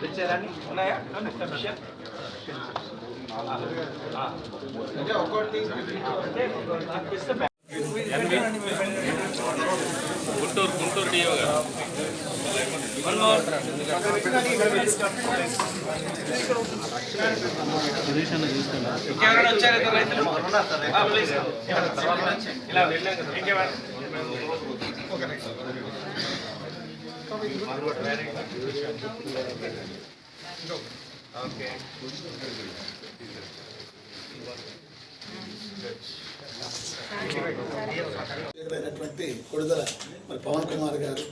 తెచ్చారని ఉన్నాయా machine Guntur Guntur DO గారు ఇంకెవరైనా వచ్చారు ఇద్దరు రైతులు ఇలా వెళ్ళాం కదా ఇంకెవరు ఓకే అయినటువంటి కొడుదల మరి పవన్ కుమార్ గారు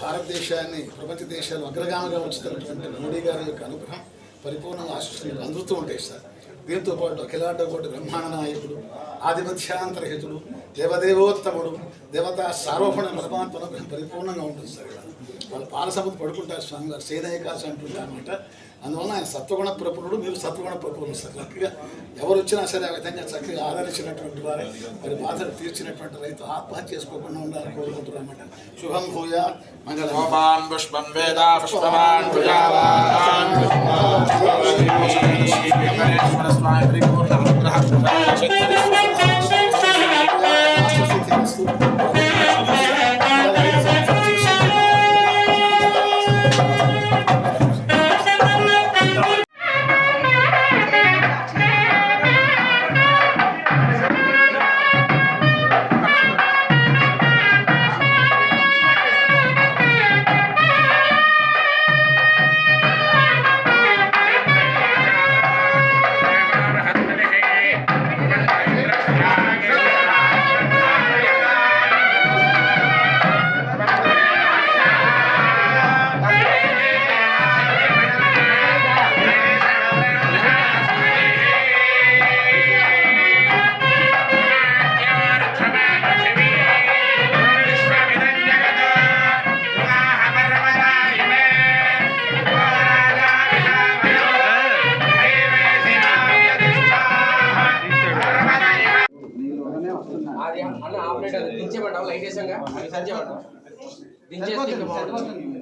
భారతదేశాన్ని ప్రపంచ దేశాలు అగ్రగామిగా ఉంచుతున్నటువంటి మోడీ గారి యొక్క అనుగ్రహం పరిపూర్ణంగా ఆశిస్తున్నారు అందుతూ ఉంటాయి సార్. దీంతో పాటు అఖిలాండ కోటి బ్రహ్మాండ నాయకుడు ఆధిపత్యాంతరహితుడు దేవదేవోత్తముడు దేవతా సార్వభౌమ పరమాత్మ అనుగ్రహం పరిపూర్ణంగా ఉంటుంది సార్. వాళ్ళు పాలసభకు పడుకుంటారు స్వామి గారు సేదయకాశం అంటుంటారు అనమాట అందువల్ల ఆయన సత్వగుణ ప్రపురుడు మీరు సత్వగుణ ప్రపురుడు సార్ చక్కగా ఎవరు వచ్చినా సరే ఆ విధంగా చక్కగా ఆదరించినటువంటి వారే మరి బాధలు తీర్చినటువంటి రైతు ఆత్మహత్య చేసుకోకుండా ఉండాలని కోరుకుంటున్నారు అనమాట శుభం భూయ మంగళ పుష్పం పుష్పవాన్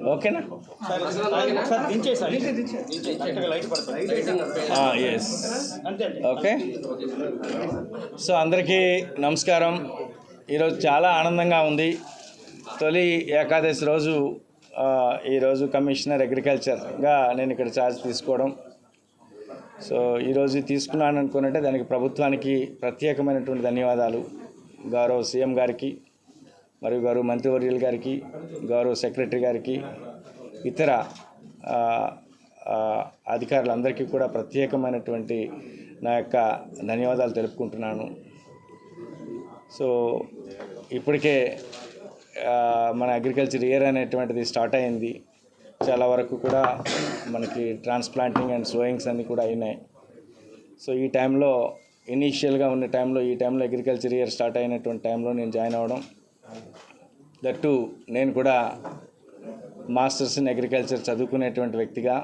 ఓకేనా? Yes okay. సో అందరికీ నమస్కారం. ఈరోజు చాలా ఆనందంగా ఉంది. తొలి ఏకాదశి రోజు ఆ, ఈరోజు కమిషనర్ అగ్రికల్చర్గా నేను ఇక్కడ ఛార్జ్ తీసుకోవడం. సో ఈరోజు తీసుకున్నాను అనుకున్నట్టే దానికి ప్రభుత్వానికి ప్రత్యేకమైనటువంటి ధన్యవాదాలు. గౌరవ సీఎం గారికి మరియు గౌరవ మంత్రివర్యుల గారికి గౌరవ సెక్రటరీ గారికి ఇతర అధికారులందరికీ కూడా ప్రత్యేకమైనటువంటి నా యొక్క ధన్యవాదాలు తెలుపుకుంటున్నాను. సో ఇప్పటికే మన అగ్రికల్చర్ ఇయర్ అనేటువంటిది స్టార్ట్ అయింది. చాలా వరకు కూడా మనకి ట్రాన్స్ప్లాంటింగ్ అండ్ సోయింగ్స్ అన్నీ కూడా అయినాయి. సో ఈ టైంలో ఇనీషియల్గా ఉన్న టైంలో ఈ టైంలో అగ్రికల్చర్ ఇయర్ స్టార్ట్ అయినటువంటి టైంలో నేను జాయిన్ అవ్వడం దట్టు నేను కూడా మాస్టర్స్ ఇన్ అగ్రికల్చర్ చదువుకునేటువంటి వ్యక్తిగా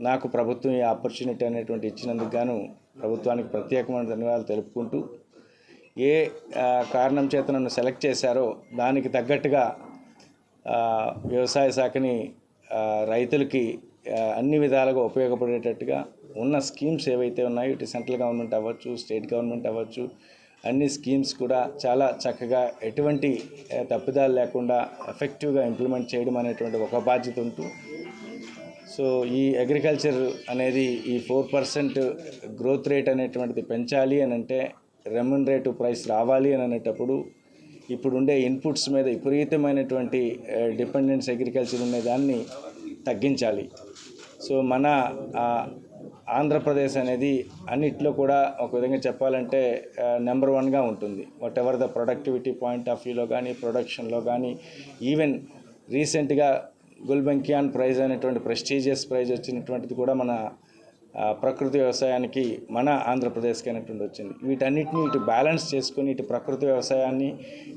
నాకు ప్రభుత్వం ఈ ఆపర్చునిటీ అనేటువంటి ఇచ్చినందుకు గాను ప్రభుత్వానికి ప్రత్యేకమైన ధన్యవాదాలు తెలుపుకుంటూ ఏ కారణం చేత నన్ను సెలెక్ట్ చేశారో దానికి తగ్గట్టుగా వ్యవసాయ శాఖని రైతులకి అన్ని విధాలుగా ఉపయోగపడేటట్టుగా ఉన్న స్కీమ్స్ ఏవైతే ఉన్నాయో ఇటు సెంట్రల్ గవర్నమెంట్ అవ్వచ్చు స్టేట్ గవర్నమెంట్ అవ్వచ్చు అన్ని స్కీమ్స్ కూడా చాలా చక్కగా ఎటువంటి తప్పిదాలు లేకుండా ఎఫెక్టివ్గా ఇంప్లిమెంట్ చేయడం అనేటువంటి ఒక బాధ్యత ఉంటూ సో ఈ అగ్రికల్చర్ అనేది ఈ ఫోర్ పర్సెంట్ గ్రోత్ రేట్ అనేటువంటిది పెంచాలి అని అంటే రెమ్యునరేటివ్ ప్రైస్ రావాలి అని అనేటప్పుడు ఇప్పుడుండే ఇన్పుట్స్ మీద విపరీతమైనటువంటి డిపెండెన్స్ అగ్రికల్చర్ ఉండే దాన్ని తగ్గించాలి. సో మన ఆ, ఆంధ్రప్రదేశ్ అనేది అన్నిట్లో కూడా ఒక విధంగా చెప్పాలంటే నెంబర్ వన్గా ఉంటుంది. Whatever the productivity point of వ్యూలో కానీ ప్రొడక్షన్లో కానీ ఈవెన్ రీసెంట్గా గుల్బంకియాన్ ప్రైజ్ అనేటువంటి ప్రెస్టీజియస్ ప్రైజ్ వచ్చినటువంటిది కూడా మన ప్రకృతి వ్యవసాయానికి మన ఆంధ్రప్రదేశ్కి అనేటువంటి వచ్చింది. వీటన్నిటిని ఇటు బ్యాలెన్స్ చేసుకొని ఇటు ప్రకృతి వ్యవసాయాన్ని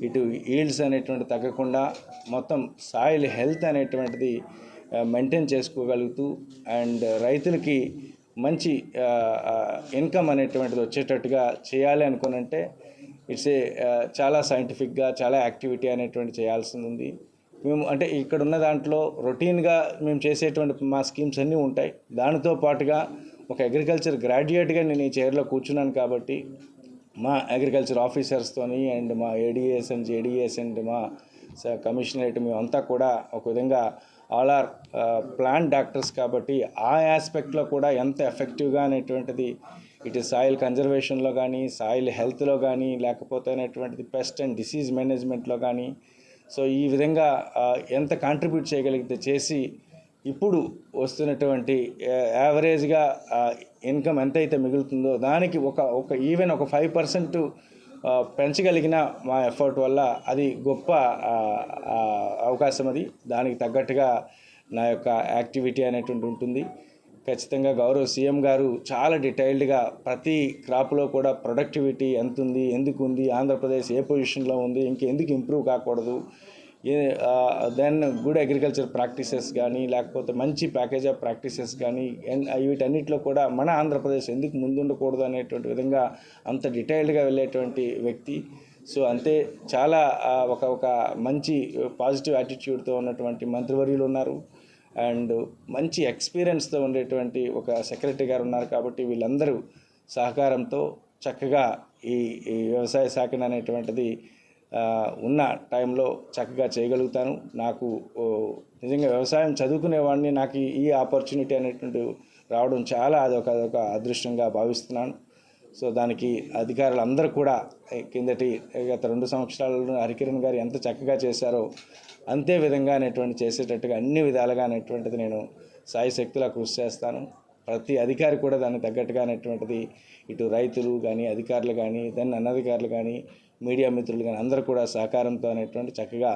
ఇటు ఈల్డ్స్ అనేటువంటి తగ్గకుండా మొత్తం సాయిల్ హెల్త్ అనేటువంటిది మెయింటైన్ చేసుకోగలుగుతూ అండ్ రైతులకి మంచి ఇన్కమ్ అనేటువంటిది వచ్చేటట్టుగా చేయాలి అనుకునంటే ఇట్స్ ఏ చాలా సైంటిఫిక్గా చాలా యాక్టివిటీ అనేటువంటి చేయాల్సింది ఉంది. మేము అంటే ఇక్కడ ఉన్న దాంట్లో రొటీన్గా మేము చేసేటువంటి మా స్కీమ్స్ అన్నీ ఉంటాయి. దానితో పాటుగా ఒక అగ్రికల్చర్ గ్రాడ్యుయేట్గా నేను ఈ చైర్లో కూర్చున్నాను కాబట్టి మా అగ్రికల్చర్ ఆఫీసర్స్తోని అండ్ మా ఏడిఎస్ అండ్ జేడిఎస్ అండ్ మా స- కమిషనరేట్ మేమంతా కూడా ఒక విధంగా ఆల్ ఆర్ ప్లాంట్ డాక్టర్స్ కాబట్టి ఆ ఆస్పెక్ట్లో కూడా ఎంత ఎఫెక్టివ్గా అనేటువంటిది ఇటు సాయిల్ కన్జర్వేషన్లో కానీ సాయిల్ హెల్త్లో కానీ లేకపోతే అనేటువంటిది పెస్ట్ అండ్ డిసీజ్ మేనేజ్మెంట్లో కానీ సో ఈ విధంగా ఎంత కాంట్రిబ్యూట్ చేయగలిగితే చేసి ఇప్పుడు వస్తున్నటువంటి యావరేజ్గా ఇన్కమ్ ఎంతైతే మిగులుతుందో దానికి ఒక ఒక ఈవెన్ ఒక ఫైవ్ పర్సెంట్ పెంచగలిగిన మా ఎఫర్ట్ వల్ల అది గొప్ప అవకాశం అది. దానికి తగ్గట్టుగా నా యొక్క యాక్టివిటీ అనేటువంటి ఉంటుంది. ఖచ్చితంగా గౌరవ్ సీఎం గారు చాలా డీటెయిల్డ్గా ప్రతి క్రాప్లో కూడా ప్రొడక్టివిటీ ఎంత ఉంది ఎందుకు ఉంది ఆంధ్రప్రదేశ్ ఏ పొజిషన్లో ఉంది ఇంకెందుకు ఇంప్రూవ్ కాకూడదు దెన్ గుడ్ అగ్రికల్చర్ ప్రాక్టీసెస్ కానీ లేకపోతే మంచి ప్యాకేజ్ ఆఫ్ ప్రాక్టీసెస్ కానీ వీటన్నిటిలో కూడా మన ఆంధ్రప్రదేశ్ ఎందుకు ముందుండకూడదు అనేటువంటి విధంగా అంత డీటెయిల్డ్గా వెళ్ళేటువంటి వ్యక్తి. సో అంతే చాలా ఒక ఒక మంచి పాజిటివ్ యాటిట్యూడ్తో ఉన్నటువంటి మంత్రివర్యులు ఉన్నారు. అండ్ మంచి ఎక్స్పీరియన్స్తో ఉండేటువంటి ఒక సెక్రటరీ గారు ఉన్నారు కాబట్టి వీళ్ళందరూ సహకారంతో చక్కగా ఈ వ్యవసాయ శాఖను అనేటువంటిది ఉన్న టైంలో చక్కగా చేయగలుగుతాను. నాకు నిజంగా వ్యవసాయం చదువుకునేవాడిని నాకు ఈ- ఆపర్చునిటీ అనేటువంటి రావడం చాలా అదొక అదొక అదృష్టంగా భావిస్తున్నాను. సో దానికి అధికారులు అందరూ కూడా కిందటి గత రెండు సంవత్సరాలలో హరికిరణ్ గారు ఎంత చక్కగా చేశారో అంతే విధంగా అనేటువంటి చేసేటట్టుగా అన్ని విధాలుగా అనేటువంటిది నేను సాయి శక్తులా కృషి చేస్తాను. ప్రతి అధికారి కూడా దానికి తగ్గట్టుగా అనేటువంటిది ఇటు రైతులు కానీ అధికారులు కానీ దాన్ని అనధికారులు కానీ మీడియా మిత్రులు కానీ అందరూ కూడా సహకారంతో అనేటువంటి చక్కగా